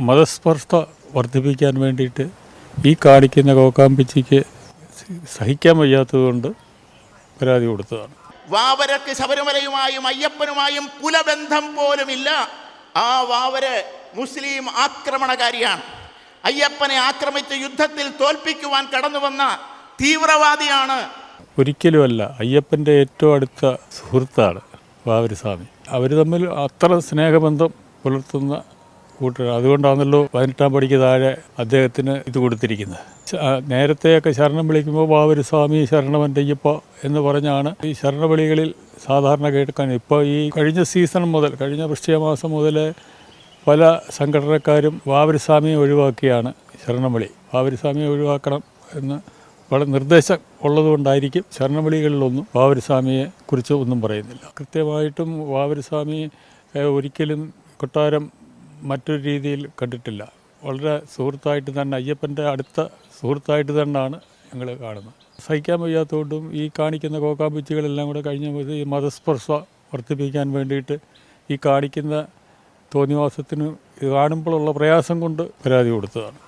മതസ്പർദ്ധ വർദ്ധിപ്പിക്കാൻ വേണ്ടിയിട്ട് ഈ കാണിക്കുന്ന കോക്കാമ്പിച്ചിക്ക് സഹിക്കാൻ വയ്യാത്തതുകൊണ്ട് പരാതി കൊടുത്തതാണ്. വാവരക്ക് ശബരിമലയുമായും അയ്യപ്പനുമായും കുലബന്ധം പോലുമില്ല. ആ വാവര് മുസ്ലിം ആക്രമണകാരിയാണ്. അയ്യപ്പനെ ആക്രമിച്ച് യുദ്ധത്തിൽ തോൽപ്പിക്കുവാൻ കടന്നു വന്ന തീവ്രവാദിയാണ്. ഒരിക്കലുമല്ല അയ്യപ്പന്റെ ഏറ്റവും അടുത്ത സുഹൃത്താണ് വാവരസ്വാമി അവർ തമ്മിൽ അത്ര സ്നേഹബന്ധം പുലർത്തുന്ന കൂട്ടർ അതുകൊണ്ടാണല്ലോ പതിനെട്ടാം പടിക്ക് താഴെ അദ്ദേഹത്തിന് ഇത് കൊടുത്തിരിക്കുന്നത്. നേരത്തെയൊക്കെ ശരണം വിളിക്കുമ്പോൾ ബാബരു സ്വാമി ശരണം ശരണമന്റയ്യപ്പ എന്ന് പറഞ്ഞാണ് ഈ ശരണവിളികളിൽ സാധാരണ കേൾക്കാൻ. ഇപ്പോൾ ഈ കഴിഞ്ഞ സീസൺ മുതൽ കഴിഞ്ഞ വൃശ്ചികമാസം മുതൽ പല സംഘടനക്കാരും വാവരസ്വാമിയെ ഒഴിവാക്കിയാണ് ശരണവിളി. വാവരസ്വാമിയെ ഒഴിവാക്കണം എന്ന് വളരെ നിർദ്ദേശം ഉള്ളതുകൊണ്ടായിരിക്കും ശരണവിളികളിലൊന്നും വാവരസ്വാമിയെ കുറിച്ച് ഒന്നും പറയുന്നില്ല. കൃത്യമായിട്ടും വാവരസ്വാമി ഏഹ്, ഒരിക്കലും കൊട്ടാരം മറ്റൊരു രീതിയിൽ കണ്ടിട്ടില്ല. വളരെ സുഹൃത്തായിട്ട് തന്നെ അയ്യപ്പന്റെ അടുത്ത സുഹൃത്തായിട്ട് തന്നെയാണ് ഞങ്ങൾ കാണുന്നത്. സഹിക്കാൻ വയ്യാത്തതുകൊണ്ടും ഈ കാണിക്കുന്ന കോക്കാമ്പിച്ചുകളെല്ലാം കൂടെ കഴിഞ്ഞ ഈ മതസ്പർശ വർദ്ധിപ്പിക്കാൻ വേണ്ടിയിട്ട് ഈ കാണിക്കുന്ന തോന്നിവാസത്തിന് കാണുമ്പോഴുള്ള പ്രയാസം കൊണ്ട് പരാതി കൊടുത്തതാണ്.